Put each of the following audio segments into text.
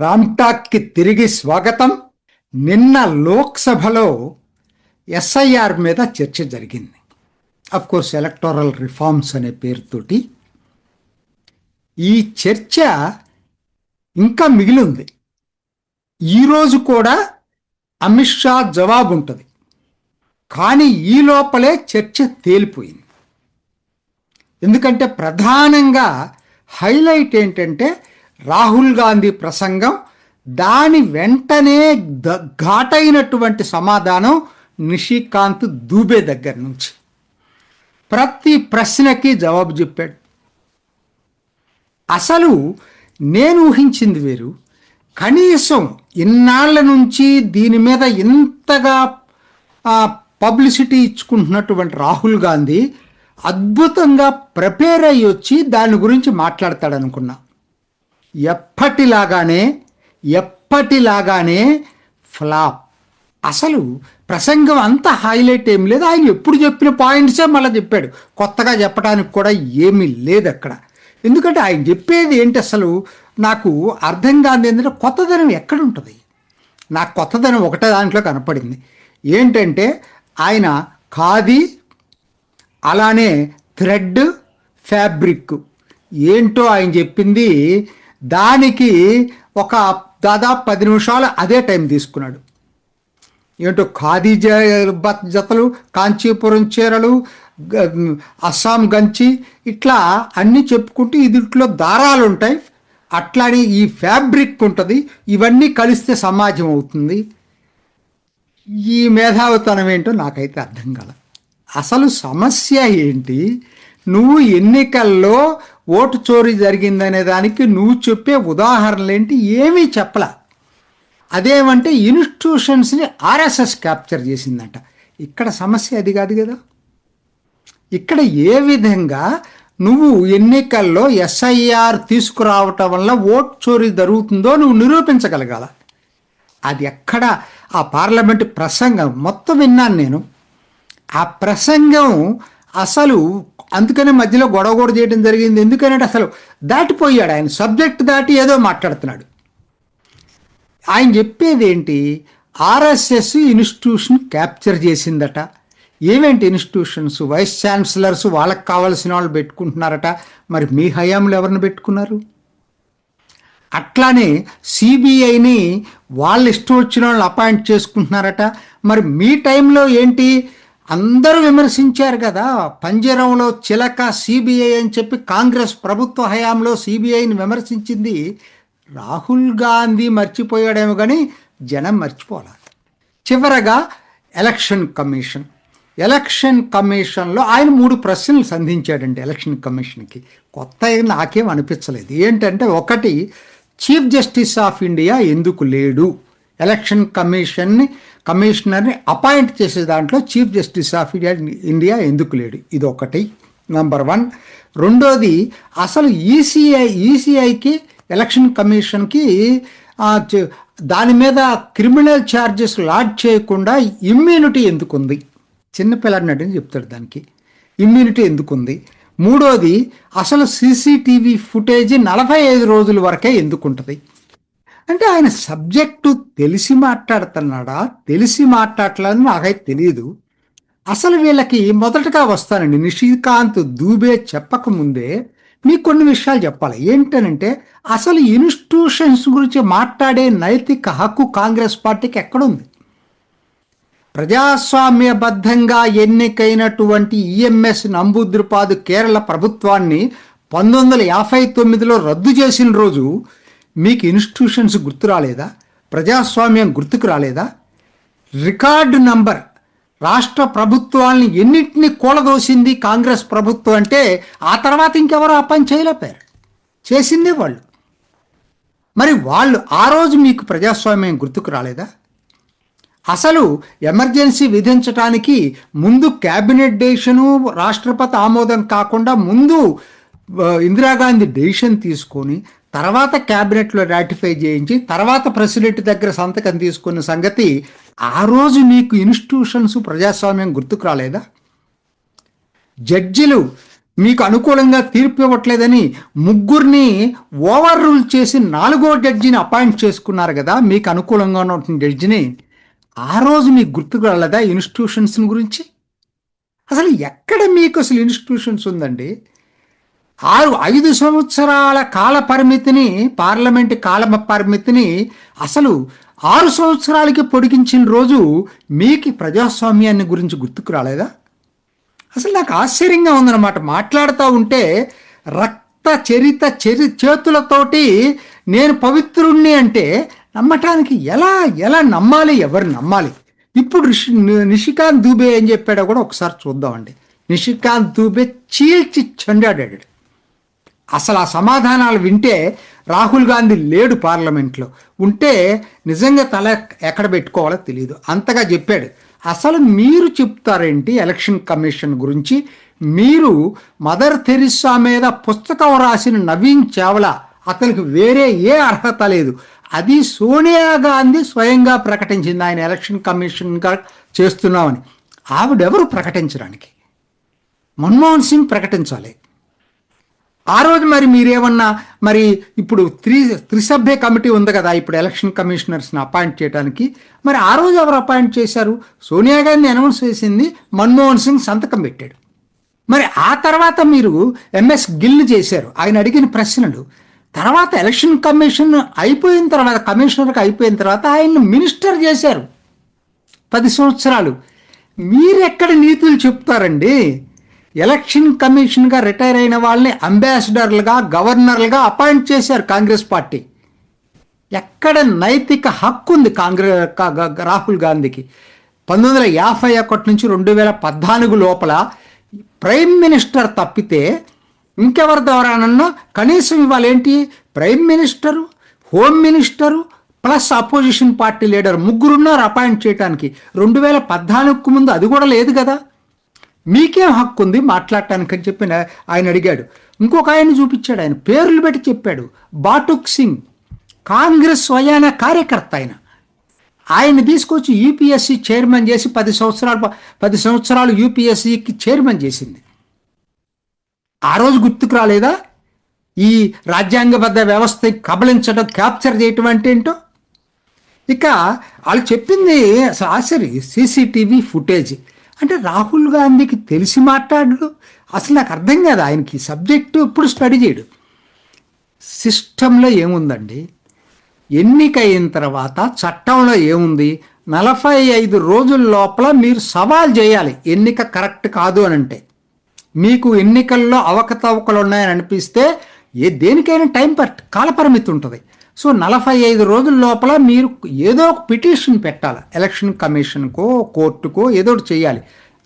రామ్టాక్కి తిరిగి స్వాగతం. నిన్న లోక్సభలో ఎస్ఐఆర్ మీద చర్చ జరిగింది. కోర్స్ ఎలక్టోరల్ రిఫార్మ్స్ అనే పేరుతోటి. ఈ చర్చ ఇంకా మిగిలి ఉంది ఈరోజు కూడా అమిత్ షా జవాబు ఉంటుంది. కానీ ఈ లోపలే చర్చ తేలిపోయింది. ఎందుకంటే ప్రధానంగా హైలైట్ ఏంటంటే రాహుల్ గాంధీ ప్రసంగం దాని వెంటనే ద- ఘాటైనటువంటి సమాధానం నిషికాంత్ దూబే దగ్గర నుంచి. ప్రతి ప్రశ్నకి జవాబు చెప్పాడు. అసలు నేను ఊహించింది వేరు. కనీసం ఇన్నాళ్ళ నుంచి దీని మీద ఇంతగా పబ్లిసిటీ ఇచ్చుకుంటున్నటువంటి రాహుల్ గాంధీ అద్భుతంగా ప్రిపేర్ అయ్యి వచ్చి దాని గురించి మాట్లాడతాడనుకున్నా. ఎప్పటిలాగానే ఎప్పటిలాగానే ఫ్లాప్. అసలు ప్రసంగం అంత హైలైట్ ఏం లేదు. ఆయన ఎప్పుడు చెప్పిన పాయింట్సే మళ్ళీ చెప్పాడు. కొత్తగా చెప్పడానికి కూడా ఏమీ లేదు అక్కడ. ఎందుకంటే ఆయన చెప్పేది ఏంటి అసలు? నాకు అర్థం కాదు ఏంటంటే కొత్తదనం ఎక్కడుంటుంది నాకు కొత్తదనం ఒకటే దాంట్లో కనపడింది. ఏంటంటే ఆయన ఖాదీ అలానే థ్రెడ్ ఫ్యాబ్రిక్. ఏంటో ఆయన చెప్పింది దానికి ఒక దాదాపు పది నిమిషాలు అదే టైం తీసుకున్నాడు. ఏంటో ఖాదీ జతలు కాంచీపురం చీరలు అస్సాం గంచి ఇట్లా అన్నీ చెప్పుకుంటూ ఇదిట్లో దారాలు ఉంటాయి అట్లానే ఈ ఫ్యాబ్రిక్ ఉంటుంది. ఇవన్నీ కలిస్తే సమాజం అవుతుంది. ఈ మేధావితనం ఏంటో నాకైతే అర్థం కాల. అసలు సమస్య ఏంటి? నువ్వు ఎన్నికల్లో ఓటు చోరీ జరిగిందనే దానికి నువ్వు చెప్పే ఉదాహరణలేంటి ఏమీ చెప్పలా. అదేమంటే ఇన్స్టిట్యూషన్స్ని ఆర్ఎస్ఎస్ క్యాప్చర్ చేసిందంట. ఇక్కడ సమస్య అది కాదు కదా. ఇక్కడ ఏ విధంగా నువ్వు ఎన్నికల్లో ఎస్ఐఆర్ తీసుకురావటం వల్ల ఓట్ చోరీ జరుగుతుందో నువ్వు నిరూపించగలగాల. అది ఎక్కడ? ఆ పార్లమెంట్ ప్రసంగం మొత్తం విన్నాను నేను. ఆ ప్రసంగం అసలు అందుకనే మధ్యలో గొడవ కూడా చేయడం జరిగింది. ఎందుకంటే అసలు దాటిపోయాడు ఆయన. సబ్జెక్ట్ దాటి ఏదో మాట్లాడుతున్నాడు. ఆయన చెప్పేది ఏంటి? ఆర్ఎస్ఎస్ ఇన్స్టిట్యూషన్ క్యాప్చర్ చేసిందట. ఏమేంటి ఇన్స్టిట్యూషన్స్ వైస్ ఛాన్సలర్స్ వాళ్ళకి కావాల్సిన వాళ్ళు పెట్టుకుంటున్నారట. మరి మీ హయాంలో ఎవరిని పెట్టుకున్నారు? అట్లానే సిబిఐని వాళ్ళు ఇష్టం వచ్చిన వాళ్ళు అపాయింట్ చేసుకుంటున్నారట. మరి మీ టైంలో ఏంటి? అందరూ విమర్శించారు కదా పంజరంలో చిలక సిబిఐ అని చెప్పి కాంగ్రెస్ ప్రభుత్వ హయాంలో సిబిఐని విమర్శించింది రాహుల్ గాంధీ మర్చిపోయాడేమో కానీ జనం మర్చిపోలే. చివరగా ఎలక్షన్ కమిషన్. ఎలక్షన్ కమిషన్లో ఆయన మూడు ప్రశ్నలు సంధించాడండి ఎలక్షన్ కమిషన్కి. కొత్త నాకేం అనిపించలేదు. ఏంటంటే ఒకటి చీఫ్ జస్టిస్ ఆఫ్ ఇండియా ఎందుకు లేడు? ఎలక్షన్ కమిషన్ని కమిషనర్ని అపాయింట్ చేసే దాంట్లో chief justice of India India ఎందుకు లేడు? ఇది ఒకటి నంబర్ వన్. రెండోది అసలు ఈసీఐ ఈసీఐకి ఎలక్షన్ కమిషన్కి దాని మీద క్రిమినల్ ఛార్జెస్ లాడ్ చేయకుండా ఇమ్యూనిటీ ఎందుకుంది? చిన్నపిల్లాడిని అడిగి చెప్తాడు దానికి. ఇమ్యూనిటీ ఎందుకుంది? మూడోది అసలు సీసీటీవీ ఫుటేజ్ నలభై ఐదు రోజుల వరకే ఎందుకుంటుంది? అంటే ఆయన సబ్జెక్టు తెలిసి మాట్లాడుతున్నాడా? తెలిసి మాట్లాడట్లేదని నాకైతే తెలియదు అసలు వీళ్ళకి మొదటగా వస్తానండి. నిషికాంత్ దూబే చెప్పకముందే మీకు కొన్ని విషయాలు చెప్పాలి. ఏంటనంటే అసలు ఇన్స్టిట్యూషన్స్ గురించి మాట్లాడే నైతిక హక్కు కాంగ్రెస్ పార్టీకి ఎక్కడుంది? ప్రజాస్వామ్యబద్ధంగా ఎన్నికైనటువంటి ఈఎంఎస్ నంబూద్రిపాదు కేరళ ప్రభుత్వాన్ని పంతొమ్మిది వందల యాభై తొమ్మిదిలో రద్దు చేసిన రోజు మీకు ఇన్స్టిట్యూషన్స్ గుర్తు రాలేదా? ప్రజాస్వామ్యం గుర్తుకు రాలేదా? రికార్డు నంబర్ రాష్ట్ర ప్రభుత్వాలని ఎన్నింటినీ కూలదోసింది కాంగ్రెస్ ప్రభుత్వం అంటే ఆ తర్వాత ఇంకెవరు ఆ పని చేయలేపారు? చేసిందే వాళ్ళు. మరి వాళ్ళు ఆ రోజు మీకు ప్రజాస్వామ్యం గుర్తుకు రాలేదా? అసలు ఎమర్జెన్సీ విధించడానికి ముందు క్యాబినెట్ డెసిషను రాష్ట్రపతి ఆమోదం కాకుండా ముందు ఇందిరాగాంధీ డెసిషన్ తీసుకొని తర్వాత క్యాబినెట్లో రాటిఫై చేయించి తర్వాత ప్రెసిడెంట్ దగ్గర సంతకం తీసుకున్న సంగతి ఆ రోజు మీకు ఇన్స్టిట్యూషన్స్ ప్రజాస్వామ్యం గుర్తుకు రాలేదా? జడ్జిలు మీకు అనుకూలంగా తీర్పు ఇవ్వట్లేదని ముగ్గురిని ఓవర్ రూల్ చేసి నాలుగో జడ్జిని అపాయింట్ చేసుకున్నారు కదా మీకు అనుకూలంగా ఉన్నటువంటి జడ్జిని. ఆ రోజు మీకు గుర్తుకు రాలేదా ఇన్స్టిట్యూషన్స్ గురించి? అసలు ఎక్కడ మీకు అసలు ఇన్స్టిట్యూషన్స్ ఉందండి? ఆరు ఐదు సంవత్సరాల కాల పరిమితిని పార్లమెంట్ కాల పరిమితిని అసలు ఆరు సంవత్సరాలకి పొడిగించిన రోజు మీకు ప్రజాస్వామ్యాన్ని గురించి గుర్తుకు రాలేదా? అసలు నాకు ఆశ్చర్యంగా ఉందన్నమాట. మాట్లాడుతూ ఉంటే రక్త చరిత చరి చేతులతోటి నేను పవిత్రుణ్ణి అంటే నమ్మటానికి ఎలా ఎలా నమ్మాలి ఎవరు నమ్మాలి? ఇప్పుడు రిషి నిషికాంత్ దూబే ఏం చెప్పాడో కూడా ఒకసారి చూద్దామండి. నిషికాంత్ దూబే చీల్చి చెండాడాడు. అసలు ఆ సమాధానాలు వింటే రాహుల్ గాంధీ లేడు పార్లమెంట్లో. ఉంటే నిజంగా తల ఎక్కడ పెట్టుకోవాలో తెలియదు అంతగా చెప్పాడు. అసలు మీరు చెప్తారేంటి ఎలక్షన్ కమిషన్ గురించి? మీరు మదర్ థెరిస్సా మీద పుస్తకం రాసిన నవీన్ చావ్లా అతనికి వేరే ఏ అర్హత లేదు. అది సోనియా గాంధీ స్వయంగా ప్రకటించింది. ఆయన ఎలక్షన్ కమిషన్గా చేస్తున్నామని. ఆవిడెవరు ప్రకటించడానికి? మన్మోహన్ సింగ్ ప్రకటించాలి. ఆ రోజు మరి మీరేమన్నా మరి ఇప్పుడు త్రి త్రిసభ్య కమిటీ ఉంది కదా ఇప్పుడు ఎలక్షన్ కమిషనర్స్ని అపాయింట్ చేయడానికి మరి ఆ రోజు ఎవరు అపాయింట్ చేశారు? సోనియా గాంధీ అనౌన్స్ చేసింది మన్మోహన్ సింగ్ సంతకం పెట్టాడు. మరి ఆ తర్వాత మీరు ఎంఎస్ గిల్ చేశారు ఆయన అడిగిన ప్రశ్నలు. తర్వాత ఎలక్షన్ కమిషన్ అయిపోయిన తర్వాత కమిషనర్కి అయిపోయిన తర్వాత ఆయన్ని మినిస్టర్ చేశారు. పది సంవత్సరాలు. మీరెక్కడ నీతులు చెప్తారండి? ఎలక్షన్ కమిషన్గా రిటైర్ అయిన వాళ్ళని అంబాసిడర్లుగా గవర్నర్లుగా అపాయింట్ చేశారు కాంగ్రెస్ పార్టీ. ఎక్కడ నైతిక హక్కు ఉంది కాంగ్రెస్ రాహుల్ గాంధీకి? పంతొమ్మిది వందల యాభై ఒకటి నుంచి రెండు వేల పద్నాలుగు లోపల ప్రైమ్ మినిస్టర్ తప్పితే ఇంకెవరి ద్వారానన్నా కనీసం ఇవాళ ఏంటి prime minister home minister plus opposition party leader ముగ్గురున్నారు appoint చేయడానికి రెండు వేల పద్నాలుగుకు ముందు అది కూడా లేదు కదా. మీకేం హక్కు ఉంది మాట్లాడటానికి అని చెప్పి ఆయన అడిగాడు. ఇంకొక ఆయన చూపించాడు ఆయన. పేర్లు పెట్టి చెప్పాడు. బాటుక్ సింగ్ కాంగ్రెస్ స్వయాన కార్యకర్త ఆయన. ఆయన తీసుకొచ్చి యూపీఎస్సీ చైర్మన్ చేసి పది సంవత్సరాలు పది సంవత్సరాలు యూపీఎస్సీకి చైర్మన్ చేసింది. ఆ రోజు గుర్తుకు రాలేదా? ఈ రాజ్యాంగబద్ధ వ్యవస్థ కబలించడం క్యాప్చర్ చేయటం అంటే ఏంటో? ఇక వాళ్ళు చెప్పింది అసలు ఆశ్చర్య. CCTV footage. అంటే రాహుల్ గాంధీకి తెలిసి మాట్లాడు అసలు నాకు అర్థం కాదు ఆయనకి సబ్జెక్టు ఎప్పుడు స్టడీ చేయడు. సిస్టంలో ఏముందండి? ఎన్నికైన తర్వాత చట్టంలో ఏముంది? నలభై ఐదు రోజుల లోపల మీరు సవాల్ చేయాలి. ఎన్నిక కరెక్ట్ కాదు అని అంటే. మీకు ఎన్నికల్లో అవకతవకలు ఉన్నాయని అనిపిస్తే ఏ దేనికైనా టైం పర్ కాలపరిమితి ఉంటుంది. సో నలభై ఐదు రోజుల లోపల మీరు ఏదో ఒక పిటిషన్ పెట్టాలి. ఎలక్షన్ కమిషన్కో కోర్టుకో ఏదో ఒకటి చేయాలి.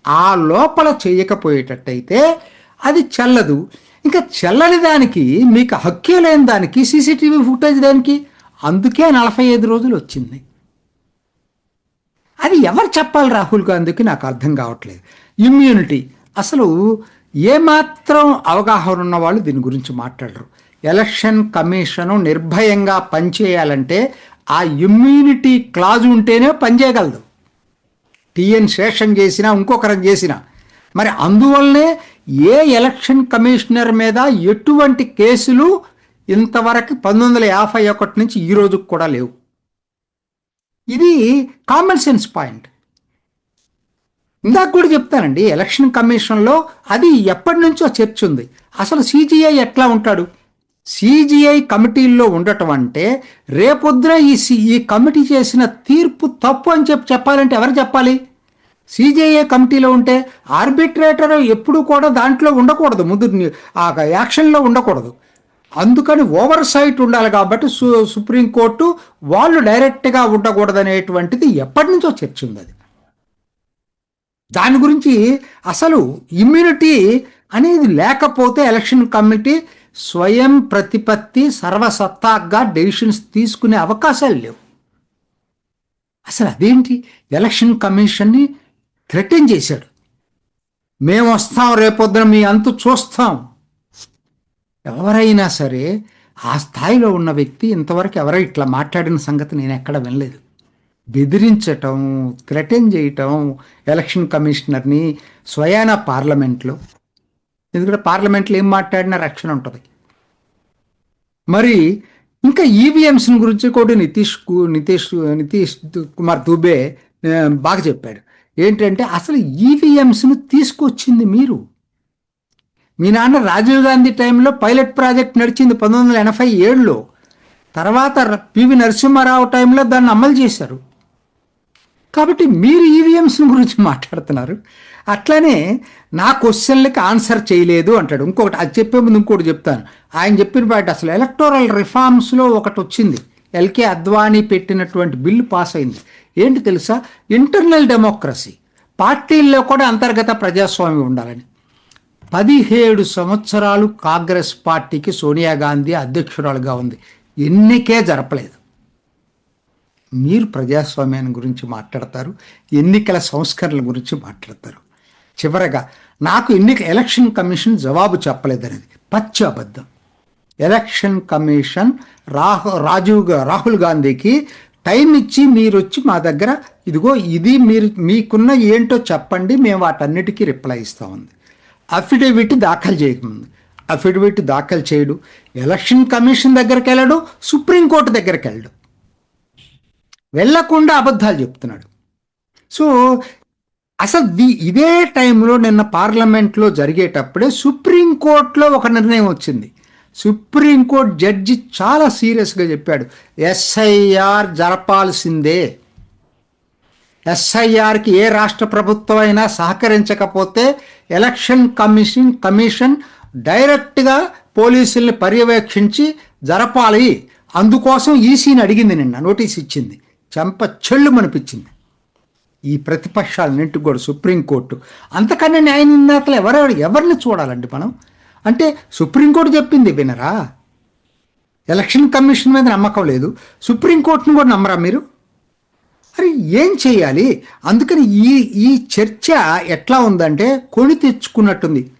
ఆ లోపల చేయకపోయేటట్టయితే అది చెల్లదు. ఇంకా చెల్లని దానికి మీకు హక్కే లేని దానికి సీసీటీవీ ఫుటేజ్ దానికి? అందుకే నలభై ఐదు రోజులు వచ్చింది. అది ఎవరు చెప్పాలి రాహుల్ గాంధీకి? నాకు అర్థం కావట్లేదు. ఇమ్యూనిటీ. అసలు ఏమాత్రం అవగాహన ఉన్న వాళ్ళు దీని గురించి మాట్లాడరు. ఎలక్షన్ కమిషను నిర్భయంగా పనిచేయాలంటే ఆ ఇమ్యూనిటీ క్లాజ్ ఉంటేనే పనిచేయగలదు. టీఎన్ శేషన్ చేసినా ఇంకొకరం చేసినా. మరి అందువల్లనే ఏ ఎలక్షన్ కమిషనర్ మీద ఎటువంటి కేసులు ఇంతవరకు పంతొమ్మిది వందల యాభై ఒకటి నుంచి ఈ రోజుకు కూడా లేవు. ఇది కామన్ సెన్స్ పాయింట్ ఇందాక కూడా చెప్తానండి ఎలక్షన్ కమిషన్లో అది ఎప్పటి నుంచో చర్చ ఉంది. అసలు సీజీఐ ఎట్లా ఉంటాడు? సిజిఐ కమిటీల్లో ఉండటం అంటే రేపొద్దున ఈ ఈ కమిటీ చేసిన తీర్పు తప్పు అని చెప్పి చెప్పాలంటే ఎవరు చెప్పాలి? సిజిఐ కమిటీలో ఉంటే ఆర్బిట్రేటర్ ఎప్పుడు కూడా దాంట్లో ఉండకూడదు ముందు ఆ యాక్షన్లో ఉండకూడదు. అందుకని ఓవర్ సైట్ ఉండాలి కాబట్టి సు సుప్రీంకోర్టు వాళ్ళు డైరెక్ట్గా ఉండకూడదు అనేటువంటిది ఎప్పటి నుంచో చర్చ ఉంది అది. దాని గురించి అసలు ఇమ్యూనిటీ అనేది లేకపోతే ఎలక్షన్ కమిటీ స్వయం ప్రతిపత్తి సర్వసత్తాగా డెసిషన్స్ తీసుకునే అవకాశాలు లేవు. అసలు అదేంటి? ఎలక్షన్ కమిషన్ని థ్రెటన్ చేశాడు. మేము వస్తాం రేపొద్దున మీ అంతు చూస్తాం. ఎవరైనా సరే ఆ స్థాయిలో ఉన్న వ్యక్తి ఇంతవరకు ఎవరో ఇట్లా మాట్లాడిన సంగతి నేను ఎక్కడ వినలేదు. బెదిరించటం థ్రెటన్ చేయటం ఎలక్షన్ కమిషనర్ని స్వయాన పార్లమెంట్లో ఎందుకంటే పార్లమెంట్లో ఏం మాట్లాడినా రక్షణ ఉంటుంది. మరి ఇంకా ఈవీఎంస్ గురించి కూడా నితీష్ కు- నితీష్ నితీష్ కుమార్ దుబే బాగా చెప్పాడు. ఏంటంటే అసలు ఈవీఎంస్ను తీసుకొచ్చింది మీరు? మీ నాన్న రాజీవ్ గాంధీ టైంలో పైలట్ ప్రాజెక్ట్ నడిచింది పంతొమ్మిది వందల ఎనభై ఏడులో. తర్వాత పివి నరసింహారావు టైంలో దాన్ని అమలు చేశారు. కాబట్టి మీరు ఈవీఎంస్ గురించి మాట్లాడుతున్నారు. అట్లానే నా క్వశ్చన్లకి ఆన్సర్ చేయలేదు అంటాడు. ఇంకొకటి అది చెప్పే ముందు ఇంకోటి చెప్తాను. ఆయన చెప్పిన బయట అసలు ఎలక్టోరల్ రిఫార్మ్స్లో ఒకటి వచ్చింది ఎల్కే అద్వానీ పెట్టినటువంటి బిల్లు పాస్ అయింది. ఏంటి తెలుసా? Internal democracy. పార్టీల్లో కూడా అంతర్గత ప్రజాస్వామ్యం ఉండాలని. పదిహేడు సంవత్సరాలు కాంగ్రెస్ పార్టీకి సోనియా గాంధీ అధ్యక్షురాలుగా ఉంది. ఎన్నికే జరపలేదు. మీరు ప్రజాస్వామ్యాన్ని గురించి మాట్లాడతారు ఎన్నికల సంస్కరణల గురించి మాట్లాడతారు. చివరగా నాకు ఎన్నిక ఎలక్షన్ కమిషన్ జవాబు చెప్పలేదనేది. పచ్చి అబద్ధం. ఎలక్షన్ కమిషన్ రాహు రాజీవ్ రాహుల్ గాంధీకి టైం ఇచ్చి మీరు వచ్చి మా దగ్గర ఇదిగో ఇది మీరు మీకున్న ఏంటో చెప్పండి మేము వాటన్నిటికీ రిప్లై ఇస్తామంది. అఫిడవిట్ దాఖలు చేయకముందు. అఫిడవిట్ దాఖలు చేయడు. ఎలక్షన్ కమిషన్ దగ్గరికి వెళ్ళడు సుప్రీంకోర్టు దగ్గరికి వెళ్ళడు వెళ్ళకుండా అబద్ధాలు చెప్తున్నాడు. సో అసలు ఇదే టైంలో నిన్న పార్లమెంట్లో జరిగేటప్పుడే సుప్రీంకోర్టులో ఒక నిర్ణయం వచ్చింది. సుప్రీంకోర్టు జడ్జి చాలా సీరియస్గా చెప్పాడు. ఎస్ఐఆర్ జరపాల్సిందే. ఎస్ఐఆర్కి ఏ రాష్ట్ర ప్రభుత్వం అయినా సహకరించకపోతే ఎలక్షన్ కమిషన్ కమిషన్ డైరెక్ట్గా పోలీసుల్ని పర్యవేక్షించి జరపాలి. అందుకోసం ఈసీని అడిగింది నిన్న నోటీస్ ఇచ్చింది. చెంప చెల్లు మనిపించింది. ఈ ప్రతిపక్షాలన్నింటికి కూడా సుప్రీంకోర్టు. అంతకన్నా న్యాయ నిందాతలు ఎవరెవరు ఎవరిని చూడాలండి మనం? అంటే సుప్రీంకోర్టు చెప్పింది వినరా? ఎలక్షన్ కమిషన్ మీద నమ్మకం లేదు. సుప్రీంకోర్టును కూడా నమ్మరా మీరు? మరి ఏం చేయాలి? అందుకని ఈ ఈ చర్చ ఎట్లా ఉందంటే కొని తెచ్చుకున్నట్టుంది.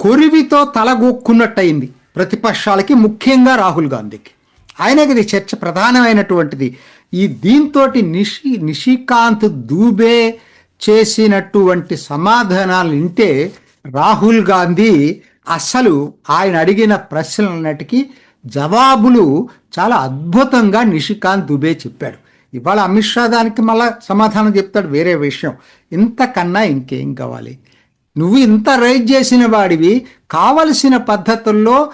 కొరివితో తలగొక్కున్నట్టయింది ప్రతిపక్షాలకి ముఖ్యంగా రాహుల్ గాంధీకి. ఆయనకి ఇది చర్చ ప్రధానమైనటువంటిది. ఈ దీంతో నిషి నిషికాంత్ దూబే చేసినటువంటి సమాధానాలు వింటే రాహుల్ గాంధీ అసలు ఆయన అడిగిన ప్రశ్నలన్నిటికీ జవాబులు చాలా అద్భుతంగా నిషికాంత్ దుబే చెప్పాడు. ఇవాళ అమిత్ షా దానికి మళ్ళా సమాధానం చెప్తాడు వేరే విషయం. ఇంతకన్నా ఇంకేం కావాలి? నువ్వు ఇంత రైజ్ చేసిన వాడివి కావలసిన పద్ధతుల్లో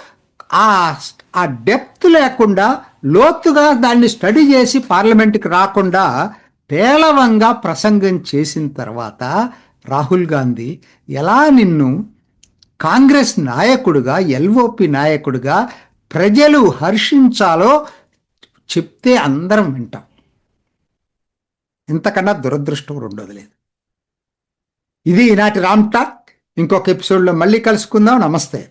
ఆ ఆ డెప్త్ లేకుండా లోతుగా దాన్ని స్టడీ చేసి పార్లమెంట్కి రాకుండా పేలవంగా ప్రసంగం చేసిన తర్వాత రాహుల్ గాంధీ ఎలా నిన్ను కాంగ్రెస్ నాయకుడుగా ఎల్ఓపి నాయకుడిగా ప్రజలు హర్షించాలో చెప్తే అందరం వింటాం. ఇంతకన్నా దురదృష్టం రెండోది లేదు. ఇది ఈనాటి రామ్ టాక్. ఇంకొక ఎపిసోడ్లో మళ్ళీ కలుసుకుందాం. నమస్తే.